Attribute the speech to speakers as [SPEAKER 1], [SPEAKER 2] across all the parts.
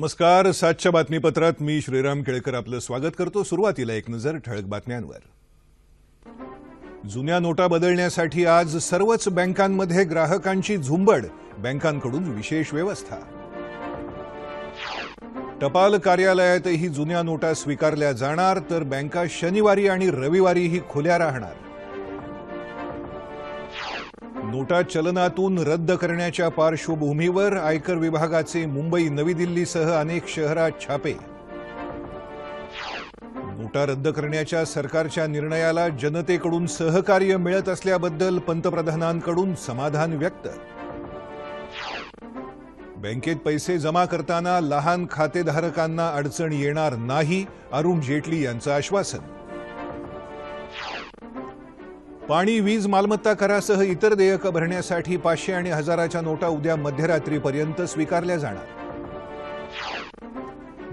[SPEAKER 1] नमस्कार सातच्या बातमीपत्रात मी श्रीराम केळकर आपलं स्वागत करतो सुरुवातीला एक नजर ठळक बातम्यांवर जुन्या नोटा बदलण्यासाठी आज सर्वच बँकांमध्ये ग्राहकांची झुंबड बँकांकडून विशेष व्यवस्था टपाल कार्यालयातही जुन्या नोटा स्वीकारल्या जाणार तर बँका शनिवारी आणि रविवारीही खुल्या राहणार नोटा चलनातून रद्द करण्याच्या पार्श्वभूमीवर आयकर विभागाचे मुंबई नवी दिल्लीसह अनेक शहरात छापे नोटा रद्द करण्याच्या सरकारच्या निर्णयाला जनतेकडून सहकार्य मिळत असल्याबद्दल पंतप्रधानांकडून समाधान व्यक्त बँकेत पैसे जमा करताना लहान खातेधारकांना अडचण येणार नाही अरुण जेटली यांचं आश्वासन पाणी वीज मालमत्ता करासह इतर देयकं भरण्यासाठी पाचशे आणि हजाराच्या नोटा उद्या मध्यरात्रीपर्यंत स्वीकारल्या जाणार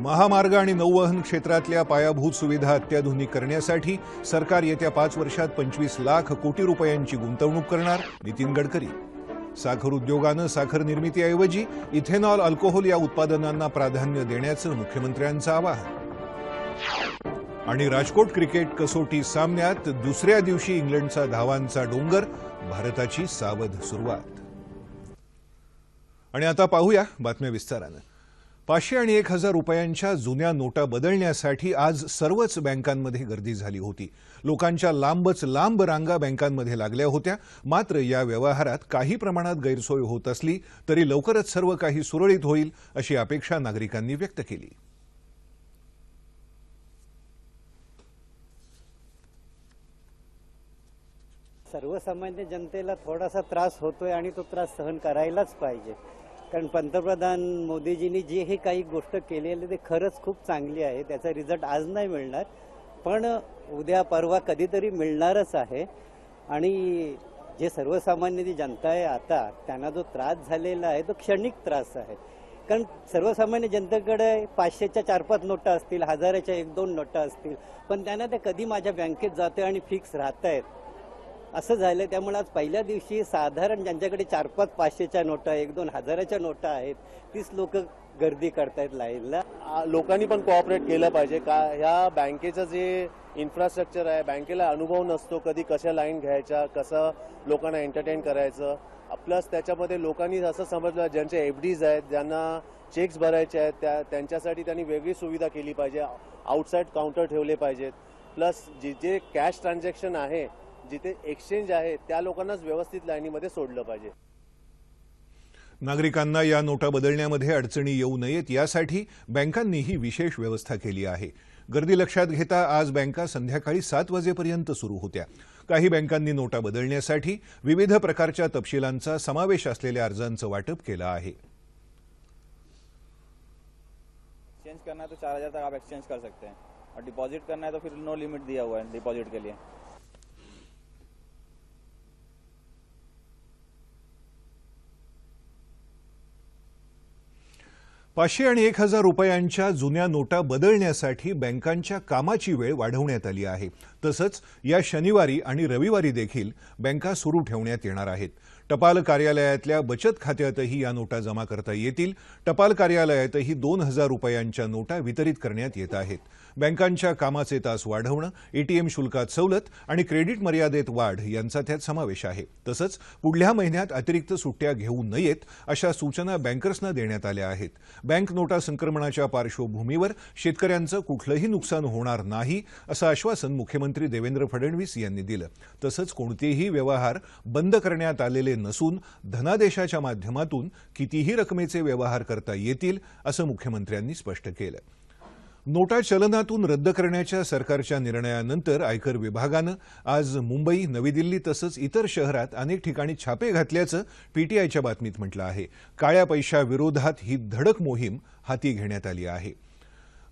[SPEAKER 1] महामार्ग आणि नौवहन क्षेत्रातल्या पायाभूत सुविधा अत्याधुनिक करण्यासाठी सरकार येत्या पाच वर्षात पंचवीस लाख कोटी रुपयांची गुंतवणूक करणार नितीन गडकरी साखर उद्योगानं साखर निर्मितीऐवजी इथेनॉल अल्कोहोल या उत्पादनांना प्राधान्य देण्याचं मुख्यमंत्र्यांचं आवाहन आणि राजकोट क्रिकेट कसोटी सामन्यात दुसऱ्या दिवशी इंग्लंडचा धावांचा डोंगर भारताची सावध सुरुवात आणि आता पाहूया बातम्या विस्तारानं पाचशे आणि एक हजार रुपयांच्या जुन्या नोटा बदलण्यासाठी आज सर्वच बँकांमध्ये गर्दी झाली होती लोकांच्या लांबच लांब रांगा बँकांमध्ये लागल्या होत्या मात्र या व्यवहारात काही प्रमाणात गैरसोय होत असली तरी लवकरच सर्व काही सुरळीत होईल अशी अपेक्षा नागरिकांनी व्यक्त केली
[SPEAKER 2] सर्वसामान्य जनतेला थोडासा त्रास होतोय आणि तो त्रास सहन करायलाच पाहिजे कारण पंतप्रधान मोदीजींनी जे हे काही गोष्ट केलेली ते खरंच खूप चांगली आहे त्याचा रिझल्ट आज नाही मिळणार पण उद्या परवा कधीतरी मिळणारच आहे आणि जे सर्वसामान्य जी जनता आहे आता त्यांना जो त्रास झालेला आहे तो क्षणिक त्रास आहे कारण सर्वसामान्य जनतेकडे पाचशेच्या चार पाच नोटा असतील हजाराच्या एक दोन नोटा असतील पण त्यांना ते कधी माझ्या बँकेत जाते आणि फिक्स राहत आहेत असं झालं त्यामुळे आज पहिल्या दिवशी साधारण ज्यांच्याकडे चार पाच पाचशेच्या नोटा एक दोन हजाराच्या नोटा आहेत तीच लोक गर्दी करतायत लाईनला
[SPEAKER 3] लोकांनी पण कोऑपरेट केलं पाहिजे का ह्या बँकेचं जे इन्फ्रास्ट्रक्चर आहे बँकेला अनुभव नसतो कधी कशा लाईन घ्यायच्या कसं लोकांना एंटरटेन करायचं प्लस त्याच्यामध्ये लोकांनी असं समजलं ज्यांचे एफ डीज आहेत ज्यांना चेक्स भरायचे आहेत त्या त्यांच्यासाठी त्यांनी वेगळी सुविधा केली पाहिजे आउटसाईड काउंटर ठेवले पाहिजेत प्लस जे जे कॅश ट्रान्झॅक्शन आहे जिथे एक्सचेंज आहे त्या लोकांनाच व्यवस्थित लाईनीमध्ये सोडलं पाहिजे
[SPEAKER 1] नागरिकांना या नोटा बदलण्यामध्ये अडचणी येऊ नयेत यासाठी बँकांनीही विशेष व्यवस्था केली आहे गर्दी लक्षात घेता आज बँका संध्याकाळी सात वाजेपर्यंत सुरू होत्या काही बँकांनी नोटा बदलण्यासाठी विविध प्रकारच्या तपशिलांचा समावेश असलेल्या अर्जांचं वाटप केलं आहे
[SPEAKER 3] चेंज करना है चार हजार तक आप एक्सचेंज कर सकते हैं और डिपॉजिट करना है तो फिर नो लिमिट दिया हुआ है डिपॉजिट के लिए
[SPEAKER 1] पाचशे आणि एक हजार रुपयांच्या जुन्या नोटा बदलण्यासाठी बँकांच्या कामाची वेळ वाढवण्यात आली आहे तसंच या शनिवारी आणि रविवारी देखील बँका सुरू ठेवण्यात येणार आहेत टपाल कार्यालयातल्या बचत खात्यातही या नोटा जमा करता येतील टपाल कार्यालयातही दोन हजार रुपयांच्या नोटा वितरित करण्यात येत आहेत बँकांच्या कामाचे तास वाढवणं एटीएम शुल्कात सवलत आणि क्रेडिट मर्यादेत वाढ यांचा त्यात समावेश आहे तसंच पुढल्या महिन्यात अतिरिक्त सुट्ट्या घेऊ नयेत अशा सूचना बँकर्सना देण्यात आल्या आहेत बँक नोटा संक्रमणाच्या पार्श्वभूमीवर शेतकऱ्यांचं कुठलंही नुकसान होणार नाही असं आश्वासन मुख्यमंत्री देवेंद्र फडणवीस यांनी दिलं तसंच कोणतेही व्यवहार बंद करण्यात आलेले नसून धनादेशाच्या माध्यमातून कितीही रकमेचे व्यवहार करता येतील असं मुख्यमंत्र्यांनी स्पष्ट केलं नोटा चलनातून रद्द करण्याच्या सरकारच्या निर्णयानंतर आयकर विभागानं आज मुंबई नवी दिल्ली तसंच इतर शहरात अनेक ठिकाणी छापे घातल्याचं पीटीआयच्या बातमीत म्हटलं आहे काळ्या पैशाविरोधात ही धडक मोहीम हाती घेण्यात आली आहे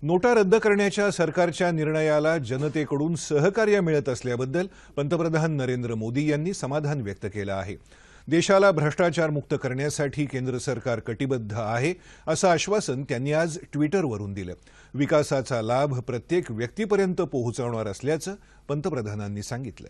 [SPEAKER 1] नोटा रद्द करण्याच्या सरकारच्या निर्णयाला जनतेकडून सहकार्य मिळत असल्याबद्दल पंतप्रधान नरेंद्र मोदी यांनी समाधान व्यक्त केलं आहे देशाला भ्रष्टाचारमुक्त करण्यासाठी केंद्र सरकार कटिबद्ध आहे असं आश्वासन त्यांनी आज ट्विटरवरून दिलं विकासाचा लाभ प्रत्येक व्यक्तीपर्यंत पोहोचवणार असल्याचं पंतप्रधानांनी सांगितलं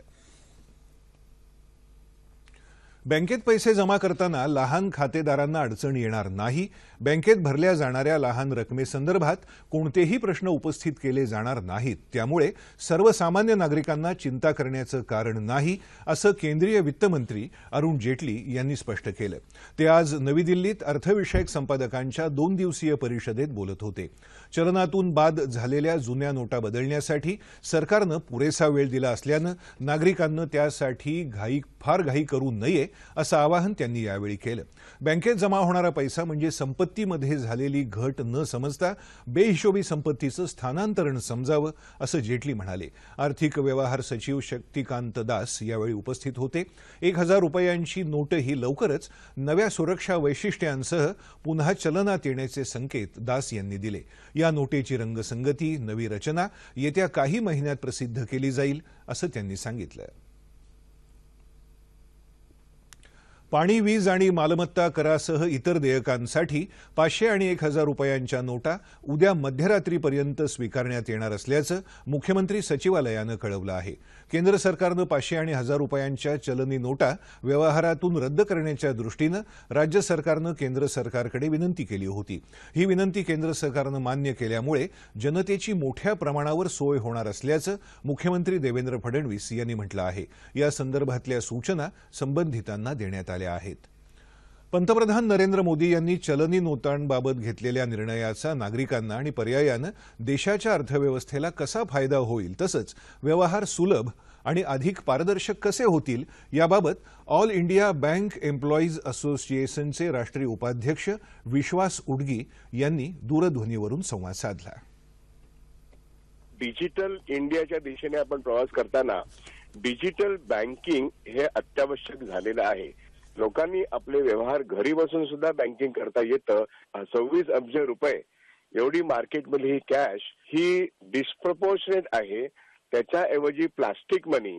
[SPEAKER 1] बँकेत पैसे जमा करताना लहान खातेदारांना अडचण येणार नाही बँकेत भरल्या जाणाऱ्या लहान रकमेसंदर्भात कोणतेही प्रश्न उपस्थित केले जाणार नाहीत त्यामुळे सर्वसामान्य नागरिकांना चिंता करण्याचं कारण नाही असं केंद्रीय वित्तमंत्री अरुण जेटली यांनी स्पष्ट केलं ते आज नवी दिल्लीत अर्थविषयक संपादकांच्या दोन दिवसीय परिषदेत बोलत होते चलनातून बाद झालेल्या जुन्या नोटा बदलण्यासाठी सरकारनं पुरेसा वेळ दिला असल्यानं नागरिकांना त्यासाठी घाई फार घाई करू नये असं आवाहन त्यांनी यावेळी केलं बँकेत जमा होणारा पैसा म्हणजे संपत्तीमध्ये झालेली घट न समजता बेहिशोबी संपत्तीचं स्थानांतरण समजावं असं जेटली म्हणाले आर्थिक व्यवहार सचिव शक्तिकांत दास यावेळी उपस्थित होते एक हजार रुपयांची नोट ही लवकरच नव्या सुरक्षा वैशिष्ट्यांसह पुन्हा चलनात येण्याचे संकेत दास यांनी दिले या नोटेची रंगसंगती नवी रचना येत्या काही महिन्यात प्रसिद्ध केली जाईल असं त्यांनी सांगितलं पाणी वीज आणि मालमत्ता करासह इतर देयकांसाठी पाचशे आणि एक हजार रुपयांच्या नोटा उद्या मध्यरात्रीपर्यंत स्वीकारण्यात येणार असल्याचं मुख्यमंत्री सचिवालयानं कळवलं आहे केंद्र सरकारनं पाचशे आणि हजार रुपयांच्या चलनी नोटा व्यवहारातून रद्द करण्याच्या दृष्टीनं राज्य सरकारनं केंद्र सरकारकडे विनंती केली होती ही विनंती केंद्र सरकारनं मान्य केल्यामुळे जनतेची मोठ्या प्रमाणावर सोय होणार असल्याचं मुख्यमंत्री देवेंद्र फडणवीस यांनी म्हटलं आहे या संदर्भातल्या सूचना संबंधितांना देण्यात आल्या आहेत पंतप्रधान नरेंद्र मोदी यांनी चलनी नोटांबाबत घेतलेल्या निर्णयाचा नागरिकांना आणि पर्यायानं देशाच्या अर्थव्यवस्थेला कसा फायदा होईल तसंच व्यवहार सुलभ आणि अधिक पारदर्शक कसे होतील याबाबत ऑल इंडिया बँक एम्प्लॉईज असोसिएशनचे राष्ट्रीय उपाध्यक्ष विश्वास उडगी यांनी दूरध्वनीवरून संवाद साधला
[SPEAKER 4] डिजिटल इंडियाच्या दिशेने आपण प्रवास करताना डिजिटल बँकिंग हे अत्यावश्यक झालेलं आहे लोकांनी आपले व्यवहार घरी बसून सुद्धा बँकिंग करता येतं सव्वीस अब्ज रुपये एवढी मार्केटमधली ही कॅश ही डिस्प्रपोर्शनेट आहे त्याच्याऐवजी प्लास्टिक मनी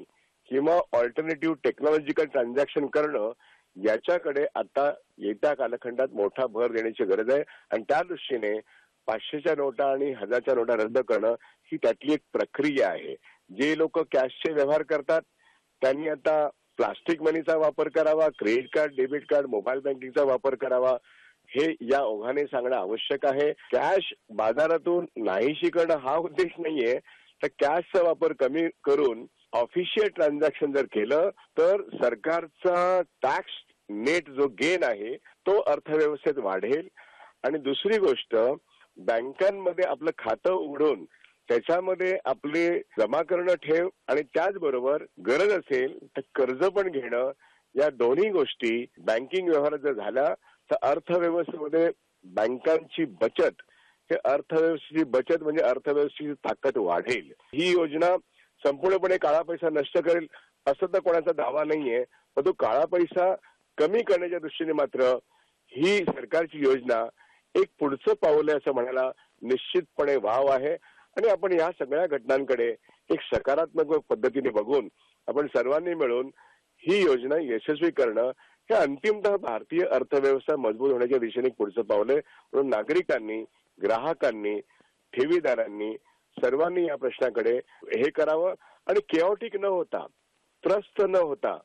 [SPEAKER 4] किंवा ऑल्टरनेटिव्ह टेक्नॉलॉजिकल ट्रान्झॅक्शन करणं याच्याकडे आता येत्या कालखंडात मोठा भर देण्याची गरज आहे आणि त्या दृष्टीने पाचशेच्या नोटा आणि हजारच्या नोटा रद्द करणं ही त्यातली एक प्रक्रिया आहे जे लोक कॅशचे व्यवहार करतात त्यांनी आता प्लास्टिक मनीचा वापर करावा credit card debit card mobile बँकिंगचा वापर करावा हे या ओघाने सांगणं आवश्यक आहे कॅश बाजारातून नाहीशी करणं हा उद्देश नाहीये तर कॅशचा वापर कमी करून ऑफिशियल ट्रान्झॅक्शन जर केलं तर सरकारचा टॅक्स नेट जो गेन आहे तो अर्थव्यवस्थेत वाढेल आणि दुसरी गोष्ट बँकांमध्ये आपलं खातं उघडून त्याच्यामध्ये आपले जमा करणं ठेव आणि त्याचबरोबर गरज असेल तर कर्ज पण घेणं या दोन्ही गोष्टी बँकिंग व्यवहार जर झाला तर अर्थव्यवस्थेमध्ये बँकांची बचत हे अर्थव्यवस्थेची बचत म्हणजे अर्थव्यवस्थेची ताकद वाढेल ही योजना संपूर्णपणे काळा पैसा नष्ट करेल असं तर कोणाचा दावा नाहीये परंतु तो काळा पैसा कमी करण्याच्या दृष्टीने मात्र ही सरकारची योजना एक पुढचं पाऊल आहे असं म्हणायला निश्चितपणे वाव आहे आणि आपण या सगळ्या घटनांकडे एक सकारात्मक पद्धतीने बघून आपण सर्वांनी मिळून ही योजना यशस्वी करणं हे अंतिमतः भारतीय अर्थव्यवस्था मजबूत होण्याच्या दिशेने पुढचं पावलं आहे म्हणून नागरिकांनी ग्राहकांनी ठेवीदारांनी सर्वांनी या प्रश्नाकडे हे करावं आणि केओटिक न होता त्रस्त न होता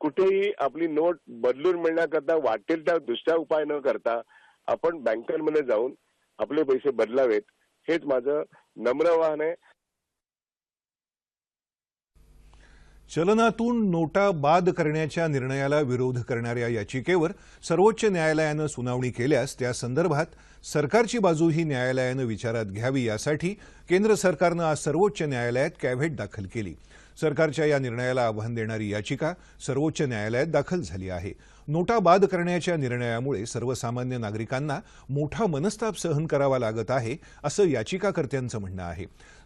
[SPEAKER 4] कुठेही आपली नोट बदलून मिळण्याकरता वाटेल त्या दुसऱ्या उपाय न करता आपण बँकांमध्ये जाऊन आपले पैसे बदलावेत हेच माझं नम्र आवाहन आहे
[SPEAKER 1] चलनातून नोटा बाद करण्याच्या निर्णयाला विरोध करणाऱ्या याचिकेवर सर्वोच्च न्यायालयानं सुनावणी केल्यास त्या संदर्भात सरकारची बाजूही न्यायालयानं विचारात घ्यावी यासाठी केंद्र सरकारनं आज सर्वोच्च न्यायालयात कॅव्हेट दाखल केली सरकारच्या या निर्णयाला आव्हान देणारी याचिका सर्वोच्च न्यायालयात दाखल झाली आहे नोटा बाद करण्याच्या निर्णयामुळे सर्वसामान्य नागरिकांना मोठा मनस्ताप सहन करावा लागत आहे असं याचिकाकर्त्यांचं म्हणणं आहे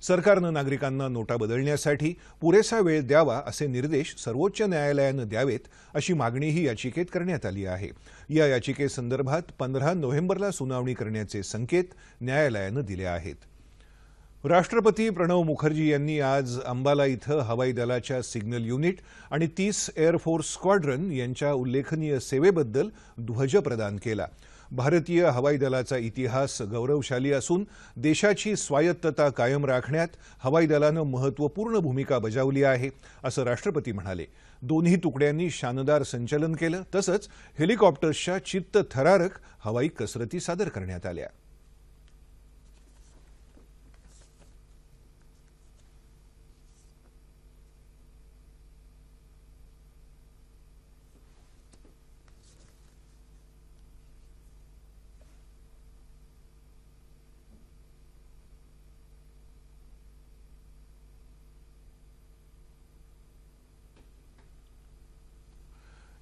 [SPEAKER 1] सरकारनं नागरिकांना नोटा बदलण्यासाठी पुरेसा वेळ द्यावा असे निर्देश सर्वोच्च न्यायालयानं द्यावेत अशी मागणीही याचिकेत करण्यात आली आहे या याचिकेसंदर्भात पंधरा नोव्हेंबरला सुनावणी करण्याचे संकेत न्यायालयानं दिले आहेत राष्ट्रपती प्रणव मुखर्जी यांनी आज अंबाला इथं हवाई दलाच्या सिग्नल युनिट आणि तीस एअरफोर्स स्क्वाड्रन यांच्या उल्लेखनीय सेवेबद्दल ध्वज प्रदान केला भारतीय हवाई दलाचा इतिहास गौरवशाली असून देशाची स्वायत्तता कायम राखण्यात हवाई दलानं महत्त्वपूर्ण भूमिका बजावली आहे असं राष्ट्रपती म्हणाले दोन्ही तुकड्यांनी शानदार संचलन केलं तसंच हेलिकॉप्टर्सच्या चित्तथरारक हवाई कसरती सादर करण्यात आल्या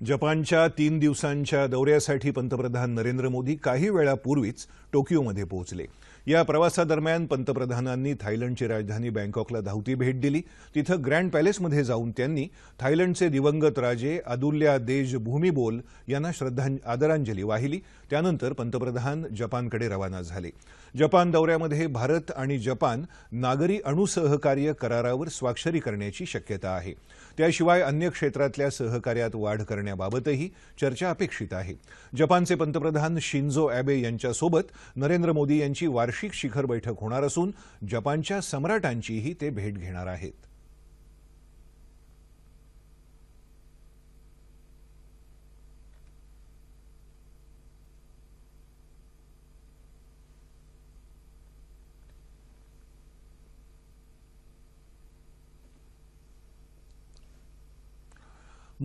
[SPEAKER 1] जपानच्या तीन दिवसांच्या दौऱ्यासाठी पंतप्रधान नरेंद्र मोदी काही वेळापूर्वीच टोकियोमध्ये पोहोचले या प्रवासादरम्यान पंतप्रधानांनी थायलंडची राजधानी बँकॉकला धावती भेट दिली तिथं ग्रँड पॅलेसमध्ये जाऊन त्यांनी थायलंडचे दिवंगत राजे अदुल्या देज भूमिबोल यांना श्रद्धां आदरांजली वाहिली त्यानंतर पंतप्रधान जपानकडे रवाना झाले जपान दौऱ्यामध्ये भारत आणि जपान नागरी अणुसहकार्य करारावर स्वाक्षरी करण्याची शक्यता आहे त्याशिवाय अन्य क्षेत्रातल्या सहकार्यात वाढ करण्याबाबतही चर्चा अपेक्षित आहे जपानचे पंतप्रधान शिंझो अॅबे यांच्यासोबत नरेंद्र मोदी यांची वार्षिक शिखर बैठक होणार असून जपानच्या सम्राटांचीही ते भेट घेणार आहेत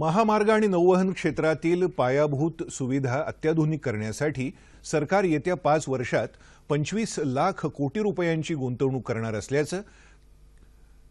[SPEAKER 1] महामार्ग आणि नौवहन क्षेत्रातील पायाभूत सुविधा अत्याधुनिक करण्यासाठी सरकार येत्या पाच वर्षात पंचवीस लाख कोटी रुपयांची गुंतवणूक करणार असल्याचं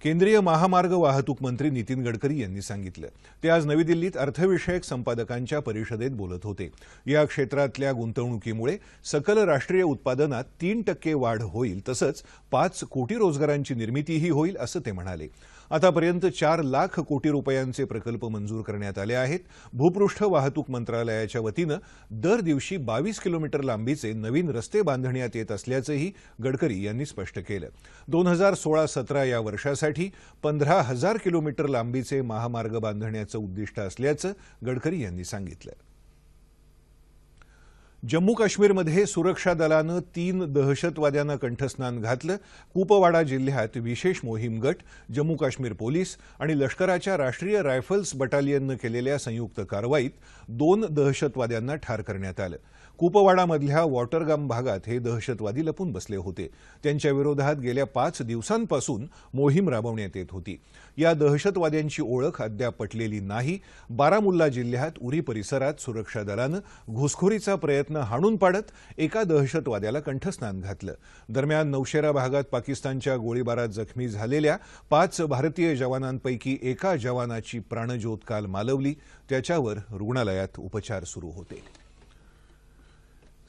[SPEAKER 1] केंद्रीय महामार्ग वाहतूक मंत्री नितीन गडकरी यांनी सांगितलं ते आज नवी दिल्लीत अर्थविषयक संपादकांच्या परिषदेत बोलत होते या क्षेत्रातल्या गुंतवणुकीमुळे सकल राष्ट्रीय उत्पादनात तीन टक्के वाढ होईल तसंच पाच कोटी रोजगारांची निर्मितीही होईल असं ते म्हणाले आतापर्यंत चार लाख कोटी रुपयांचे प्रकल्प मंजूर करण्यात आले आहेत भूपृष्ठ वाहतूक मंत्रालयाच्या वतीनं दर दिवशी बावीस किलोमीटर लांबीचे नवीन रस्ते बांधण्यात येत असल्याचंही गडकरी यांनी स्पष्ट केलं दोन हजार सोळा सतरा या वर्षासाठी करण्यासाठी पंधरा हजार किलोमीटर लांबीचे महामार्ग बांधण्याचं उद्दिष्ट असल्याचं गडकरी यांनी सांगितलं जम्मू काश्मीरमध्ये सुरक्षा दलानं तीन दहशतवाद्यांना कंठस्नान घातलं कुपवाडा जिल्ह्यात विशेष मोहीम गट जम्मू काश्मीर पोलीस आणि लष्कराच्या राष्ट्रीय रायफल्स बटालियननं केलेल्या संयुक्त कारवाईत दोन दहशतवाद्यांना ठार करण्यात आलं कुपवाडामधल्या वॉटरगाम भागात हे दहशतवादी लपून बसले होते विरोधात गेल्या पाच दिवसांपासून मोहीम राबवण्यात येत होती या दहशतवाद्यांची ओळख अद्याप पटलेली नाही बारामुल्ला जिल्ह्यात उरी परिसरात सुरक्षा दलानं घुसखोरीचा प्रयत्न हाणून पाडत एका दहशतवाद्याला कंठस्नान घातलं दरम्यान नौशेरा भागात पाकिस्तानच्या गोळीबारात जखमी झालेल्या पाच भारतीय जवानांपैकी एका जवानाची प्राणज्योत काल मालवली त्याच्यावर रुग्णालयात उपचार सुरू होते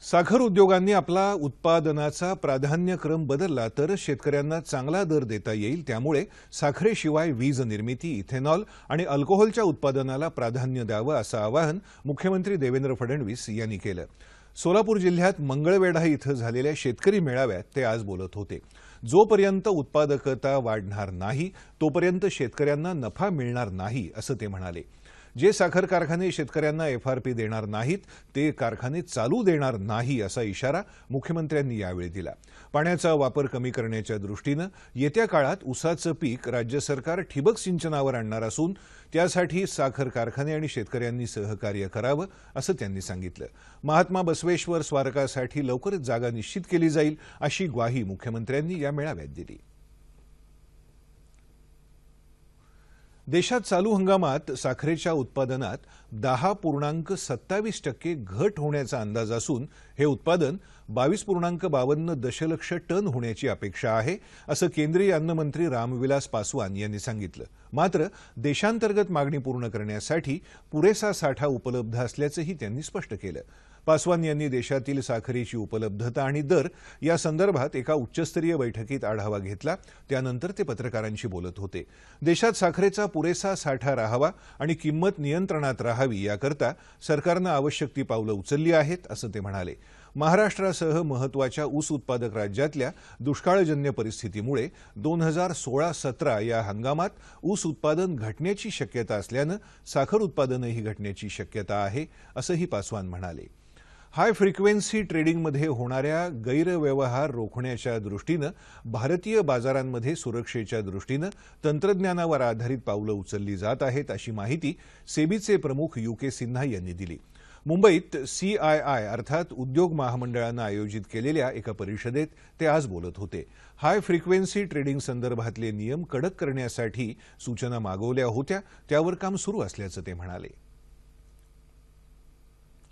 [SPEAKER 1] साखर उद्योगांनी आपला उत्पादनाचा प्राधान्यक्रम बदलला तर शेतकऱ्यांना चांगला दर देता येईल त्यामुळे साखरेशिवाय वीज निर्मिती इथेनॉल आणि अल्कोहोलच्या उत्पादनाला प्राधान्य द्यावं असं आवाहन मुख्यमंत्री देवेंद्र फडणवीस यांनी केलं सोलापूर जिल्ह्यात मंगळवेढा इथं झालेल्या शेतकरी मेळाव्यात ते आज बोलत होते जोपर्यंत उत्पादकता वाढणार नाही तोपर्यंत शेतकऱ्यांना नफा मिळणार नाही असं ते म्हणाले जे साखर कारखाने शेतकऱ्यांना एफआरपी देणार नाहीत ते कारखाने चालू देणार नाही असा इशारा मुख्यमंत्र्यांनी यावेळी दिला पाण्याचा वापर कमी करण्याच्या दृष्टीनं येत्या काळात ऊसाचं पीक राज्य सरकार ठिबक सिंचनावर आणणार असून त्यासाठी साखर कारखाने आणि शेतकऱ्यांनी सहकार्य करावं असं त्यांनी सांगितलं महात्मा बसवेश्वर स्मारकासाठी लवकरच जागा निश्चित केली जाईल अशी ग्वाही मुख्यमंत्र्यांनी या मेळाव्यात दिली देशात चालू हंगामात साखरेच्या उत्पादनात दहा पूर्णांक सत्तावीस टक्के घट होण्याचा अंदाज असून हे उत्पादन बावीस पूर्णांक बावन्न दशलक्ष टन होण्याची अपेक्षा आहे असं केंद्रीय अन्नमंत्री रामविलास पासवान यांनी सांगितलं मात्र देशांतर्गत मागणी पूर्ण करण्यासाठी पुरेसा साठा उपलब्ध असल्याचंही त्यांनी स्पष्ट केलं पासवान यांनी देशातील साखरेची उपलब्धता आणि दर या संदर्भात एका उच्चस्तरीय बैठकीत आढावा घेतला त्यानंतर ते पत्रकारांशी बोलत होते देशात साखरेचा पुरेसा साठा राहावा आणि किंमत नियंत्रणात राहावी याकरता सरकारनं आवश्यक ती पावलं उचलली आहेत असं ते म्हणाले महाराष्ट्रासह महत्वाच्या ऊस उत्पादक राज्यातल्या दुष्काळजन्य परिस्थितीमुळे दोन हजार सोळा सतरा या हंगामात ऊस उत्पादन घटण्याची शक्यता असल्यानं साखर उत्पादनही घटण्याची शक्यता आहे असंही पासवान म्हणाले हाय फ्रिक्वेन्सी ट्रेडिंगमध्ये होणाऱ्या गैरव्यवहार रोखण्याच्या दृष्टीनं भारतीय बाजारांमध्ये सुरक्षेच्या दृष्टीनं तंत्रज्ञानावर आधारित पावलं उचलली जात आहेत अशी माहिती सेबीचे प्रमुख यू के सिन्हा यांनी दिली मुंबईत सीआयआय अर्थात उद्योग महामंडळानं आयोजित केलेल्या एका परिषदेत ते आज बोलत होते हाय फ्रिक्वेन्सी ट्रेडिंग संदर्भातले नियम कडक करण्यासाठी सूचना मागवल्या होत्या त्यावर काम सुरू असल्याचं ते म्हणाले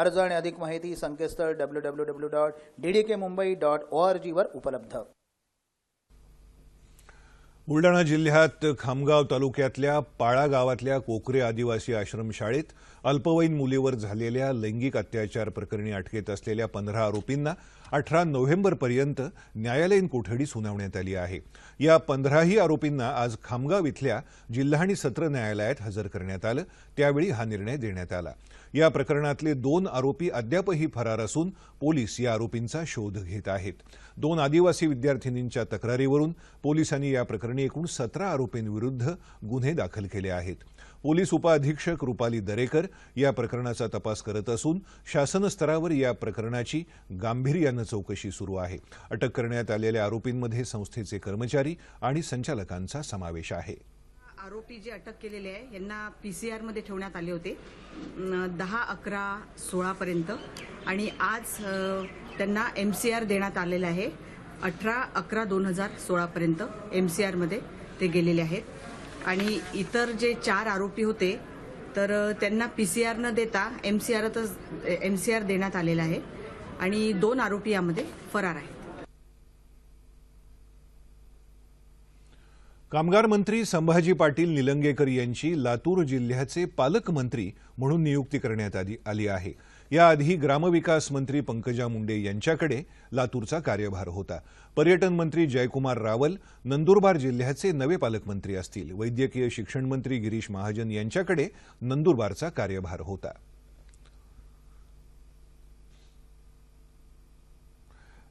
[SPEAKER 5] अर्ज आणि अधिक माहिती संकेतस्थळ W W W dot D D K Mumbai dot O R जीवर उपलब्ध
[SPEAKER 1] बुलडाणा जिल्ह्यात खामगाव तालुक्यातल्या पाळा गावातल्या कोकरे आदिवासी आश्रमशाळेत अल्पवयीन मुलीवर झालेल्या लैंगिक अत्याचार प्रकरणी अटकेत असलेल्या पंधरा आरोपींना अठरा नोव्हेंबरपर्यंत न्यायालयीन कोठडी सुनावण्यात आली आहे या पंधराही आरोपींना आज खामगाव इथल्या जिल्हा आणि सत्र न्यायालयात हजर करण्यात आलं त्यावेळी हा निर्णय देण्यात आला या प्रकरणातले दोन आरोपी अद्यापही फरार असून पोलीस या आरोपींचा शोध घेत आहेत दोन आदिवासी विद्यार्थिनींच्या तक्रारीवरून पोलिसांनी या प्रकरणी एकूण सतरा आरोपींविरुद्ध गुन्हे दाखल केले आहेत पोलीस उपअधीक्षक रुपाली दरेकर या प्रकरणाचा तपास करत असून शासनस्तरावर या प्रकरणाची गांभीर्यानं चौकशी सुरू आहे अटक करण्यात आलेल्या आरोपींमध्ये संस्थेचे कर्मचारी आणि संचालकांचा समावेश आहे
[SPEAKER 6] आरोपी जे अटक केलेले आहे यांना सी आरमध्ये ठेवण्यात आले होते दहा अकरा सोळापर्यंत आणि आज त्यांना एम सी आर देण्यात आलेलं आहे अठरा अकरा दोन हजार सोळापर्यंत एम सी आरमध्ये ते गेलेले आहेत आणि इतर जे चार आरोपी होते तर त्यांना पी सी आर न देता M C M C R देण्यात आलेला आहे आणि दोन आरोपी यामध्ये फरार आहे
[SPEAKER 1] कामगार मंत्री संभाजी पाटील निलंगेकर यांची लातूर जिल्ह्याचे पालकमंत्री म्हणून नियुक्ती करण्यात आली आली आहे याआधी ग्रामविकास मंत्री पंकजा मुंडे यांच्याकडे लातूरचा कार्यभार होता पर्यटन मंत्री जयकुमार रावल नंदुरबार जिल्ह्याचे नवे पालकमंत्री असतील वैद्यकीय शिक्षण मंत्री गिरीश महाजन यांच्याकडे नंदुरबारचा कार्यभार होता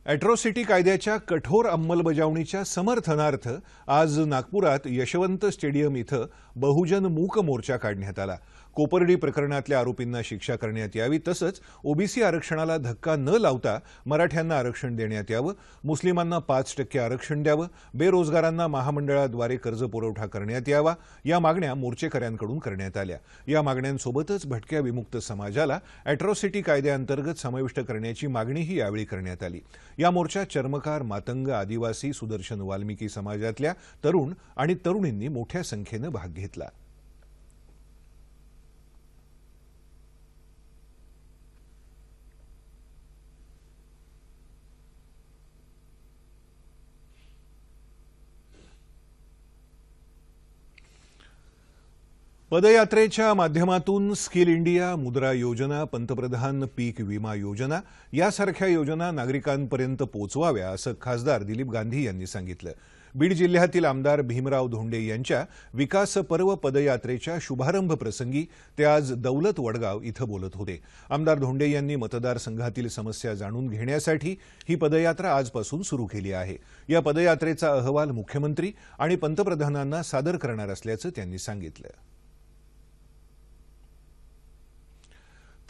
[SPEAKER 1] अॅट्रॉसिटी कायद्याच्या कठोर अंमलबजावणीच्या समर्थनार्थ आज नागपुरात यशवंत स्टेडियम इथं बहुजन मूक मोर्चा काढण्यात आला कोपर्डी प्रकरणातल्या आरोपींना शिक्षा करण्यात यावी तसंच ओबीसी आरक्षणाला धक्का न लावता मराठ्यांना आरक्षण देण्यात यावं मुस्लिमांना पाच टक्के आरक्षण द्यावं बेरोजगारांना महामंडळाद्वारे कर्ज पुरवठा करण्यात यावा या मागण्या मोर्चेकऱ्यांकडून करण्यात आल्या या मागण्यांसोबतच भटक्या विमुक्त समाजाला अॅट्रॉसिटी कायद्याअंतर्गत समाविष्ट करण्याची मागणीही यावेळी करण्यात आली या मोर्चात चर्मकार मातंग आदिवासी सुदर्शन वाल्मिकी समाजातल्या तरुण आणि तरुणींनी मोठ्या संख्येनं भाग घेतला पदयात्रेच्या माध्यमातून स्किल इंडिया मुद्रा योजना पंतप्रधान पीक विमा योजना यासारख्या योजना नागरिकांपर्यंत पोचवाव्या असं खासदार दिलीप गांधी यांनी सांगितलं बीड जिल्ह्यातील आमदार भीमराव धोंडे यांच्या विकास पर्व पदयात्रेच्या शुभारंभ प्रसंगी ते आज दौलत वडगाव इथं बोलत होते आमदार धोंडे यांनी मतदारसंघातील समस्या जाणून घेण्यासाठी ही पदयात्रा आजपासून सुरू केली आहे या पदयात्रेचा अहवाल मुख्यमंत्री आणि पंतप्रधानांना सादर करणार असल्याचं त्यांनी सांगितलं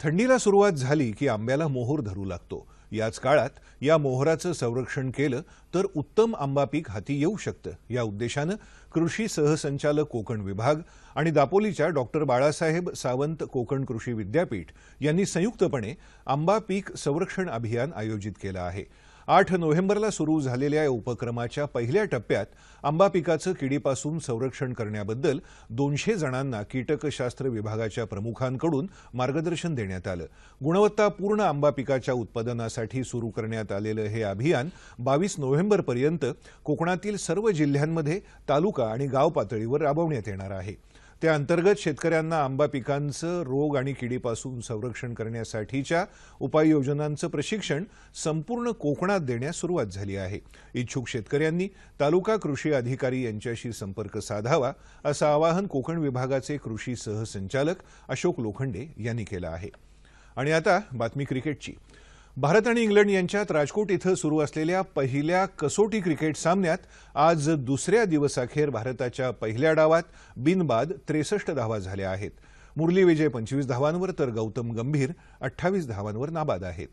[SPEAKER 1] थंडीला सुरुवात झाली की आंब्याला मोहोर धरू लागतो याच काळात या मोहराचं संरक्षण केलं तर उत्तम आंबा पीक हाती येऊ शकतं या उद्देशानं कृषी सहसंचालक कोकण विभाग आणि दापोलीच्या डॉक्टर बाळासाहेब सावंत कोकण कृषी विद्यापीठ यांनी संयुक्तपणे आंबा पीक संरक्षण अभियान आयोजित केलं आहे आठ नोव्हेंबरला सुरू झालेल्या या उपक्रमाच्या पहिल्या टप्प्यात आंबा पिकाचं किडीपासून संरक्षण करण्याबद्दल दोनशे जणांना कीटकशास्त्र विभागाच्या प्रमुखांकडून मार्गदर्शन देण्यात आलं गुणवत्तापूर्ण आंबा पिकाच्या उत्पादनासाठी सुरू करण्यात आलेलं हे अभियान बावीस नोव्हेंबरपर्यंत कोकणातील सर्व जिल्ह्यांमध्ये तालुका आणि गाव पातळीवर राबवण्यात येणार आहे त्याअंतर्गत शेतकऱ्यांना आंबा पिकांचं रोग आणि किडीपासून संरक्षण करण्यासाठीच्या उपाययोजनांचं प्रशिक्षण संपूर्ण कोकणात देण्यास सुरुवात झाली आहे इच्छुक शेतकऱ्यांनी तालुका कृषी अधिकारी यांच्याशी संपर्क साधावा असं आवाहन कोकण विभागाचे कृषी सहसंचालक अशोक लोखंडे यांनी केलं आहे आणि आता बातमी क्रिकेटची भारत आणि इंग्लंड यांच्यात राजकोट इथं सुरू असलेल्या पहिल्या कसोटी क्रिकेट सामन्यात आज दुसऱ्या दिवसाखेर भारताच्या पहिल्या डावात बिनबाद त्रेसष्ट धावा झाल्या आहेत मुरली विजय पंचवीस धावांवर तर गौतम गंभीर अठ्ठावीस धावांवर नाबाद आहेत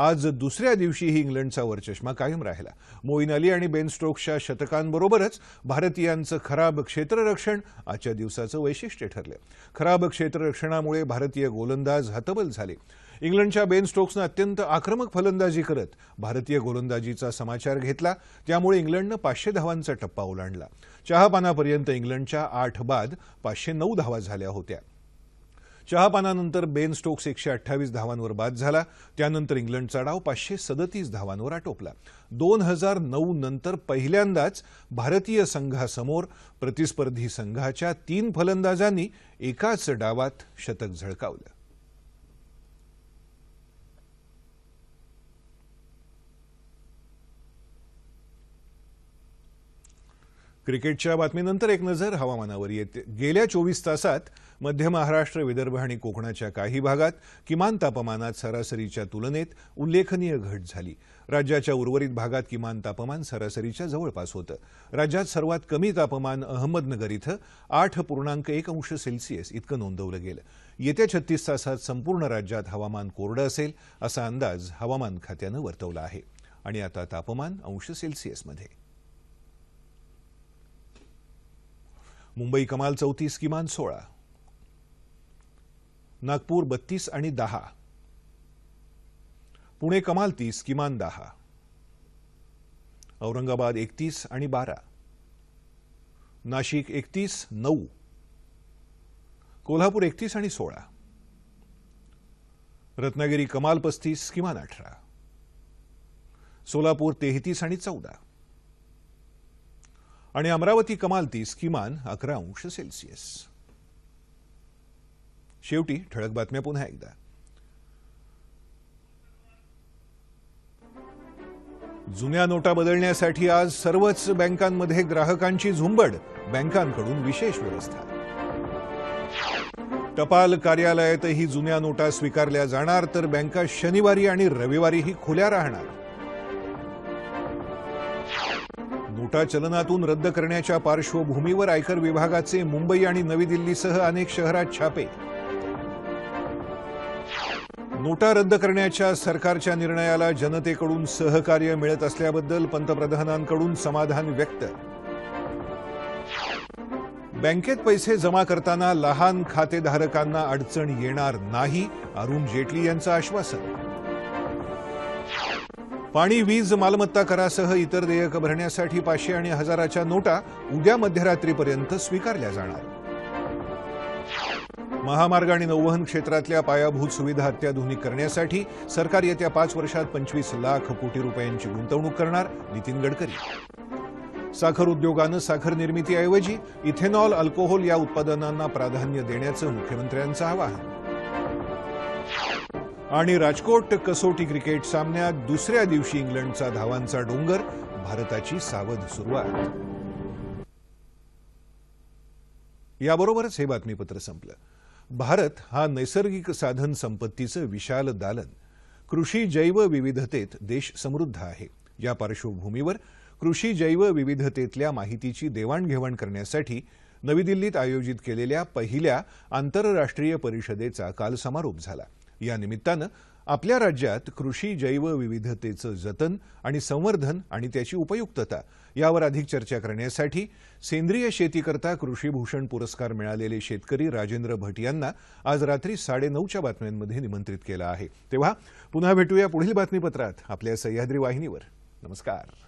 [SPEAKER 1] आज दुसऱ्या दिवशीही इंग्लंडचा वरचष्मा कायम राहिला मोईन अली आणि बेन स्ट्रोकच्या शतकांबरोबरच भारतीयांचं खराब क्षेत्ररक्षण आजच्या दिवसाचं वैशिष्ट्य ठरलं खराब क्षेत्ररक्षणामुळे भारतीय गोलंदाज हतबल झाले इंग्लंडच्या बेन स्टोक्सनं अत्यंत आक्रमक फलंदाजी करत भारतीय गोलंदाजीचा समाचार घेतला त्यामुळे इंग्लंडनं पाचशे धावांचा टप्पा ओलांडला चहापानापर्यंत इंग्लंडच्या आठ बाद पाचशे नऊ धावा झाल्या होत्या चहापानानंतर बेन स्टोक्स एकशे अठ्ठावीस धावांवर बाद झाला त्यानंतर इंग्लंडचा डाव पाचशे सदतीस धावांवर आटोपला दोन हजार नऊ नंतर पहिल्यांदाच भारतीय संघासमोर प्रतिस्पर्धी संघाच्या तीन फलंदाजांनी एकाच डावात शतक झळकावलं क्रिकेटच्या बातमीनंतर एक नजर हवामानावर येते गेल्या चोवीस तासात मध्य महाराष्ट्र विदर्भ आणि कोकणाच्या काही भागात किमान तापमानात सरासरीच्या तुलनेत उल्लेखनीय घट झाली राज्याच्या उर्वरित भागात किमान तापमान सरासरीच्या जवळपास होतं राज्यात सर्वात कमी तापमान अहमदनगर इथं आठ पूर्णांक एक अंश सेल्सिअस इतकं नोंदवलं गेलं येत्या छत्तीस तासात संपूर्ण राज्यात हवामान कोरडं असेल असा अंदाज हवामान खात्यानं वर्तवला आहे आणि आता तापमान अंश सेल्सिअसमध्ये मुंबई कमाल चौतीस किमान सोळा नागपूर बत्तीस आणि दहा पुणे कमाल तीस किमान दहा औरंगाबाद एकतीस आणि बारा नाशिक एकतीस नऊ कोल्हापूर एकतीस आणि सोळा रत्नागिरी कमाल पस्तीस किमान अठरा सोलापूर तेहतीस आणि चौदा आणि अमरावती कमाल तीस किमान अकरा अंश सेल्सिअस शेवटी ठळक बातम्या पुन्हा एकदा जुन्या नोटा बदलण्यासाठी आज सर्वच बँकांमध्ये ग्राहकांची झुंबड बँकांकडून विशेष व्यवस्था टपाल कार्यालयातही जुन्या नोटा स्वीकारल्या जाणार तर बँका शनिवारी आणि रविवारीही खुल्या राहणार नोटा चलनातून रद्द करण्याच्या पार्श्वभूमीवर आयकर विभागाचे मुंबई आणि नवी दिल्लीसह अनेक शहरात छापे नोटा रद्द करण्याच्या सरकारच्या निर्णयाला जनतेकडून सहकार्य मिळत असल्याबद्दल पंतप्रधानांकडून समाधान व्यक्त बँकेत पैसे जमा करताना लहान खातेधारकांना अडचण येणार नाही अरुण जेटली यांचं आश्वासन पाणी वीज मालमत्ता करासह इतर देयक भरण्यासाठी पाचशे आणि हजाराच्या नोटा उद्या मध्यरात्रीपर्यंत स्वीकारल्या जाणार महामार्ग आणि नौवहन क्षेत्रातल्या पायाभूत सुविधा अत्याधुनिक करण्यासाठी सरकार येत्या पाच वर्षात पंचवीस लाख कोटी रुपयांची गुंतवणूक करणार नितीन गडकरी साखर उद्योगानं साखर निर्मितीऐवजी इथेनॉल अल्कोहोल या उत्पादनांना प्राधान्य देण्याचं मुख्यमंत्र्यांचं आवाहन आणि राजकोट कसोटी क्रिकेट सामन्यात दुसऱ्या दिवशी इंग्लंडचा धावांचा डोंगर भारताची सावध सुरुवात याबरोबरच हे बातमीपत्र संपलं भारत हा नैसर्गिक साधन संपत्तीचं विशाल दालन कृषी विविधतेत देश समृद्ध आहे या पार्श्वभूमीवर कृषी जैव विविधतेतल्या माहितीची देवाणघेवाण करण्यासाठी नवी दिल्लीत आयोजित केलेल्या पहिल्या आंतरराष्ट्रीय परिषदेचा काल समारोप झाला या निमित्तानं आपल्या राज्यात कृषी जैवविविधतेचं जतन आणि संवर्धन आणि त्याची उपयुक्तता यावर अधिक चर्चा करण्यासाठी सेंद्रिय शेतीकरता कृषीभूषण पुरस्कार मिळालेले शेतकरी राजेंद्र भट यांना आज रात्री साडेनऊच्या बातम्यांमध्ये निमंत्रित केलं आहे तेव्हा पुन्हा भेटूया पुढील बातमीपत्रात आपल्या सह्याद्री वाहिनीवर नमस्कार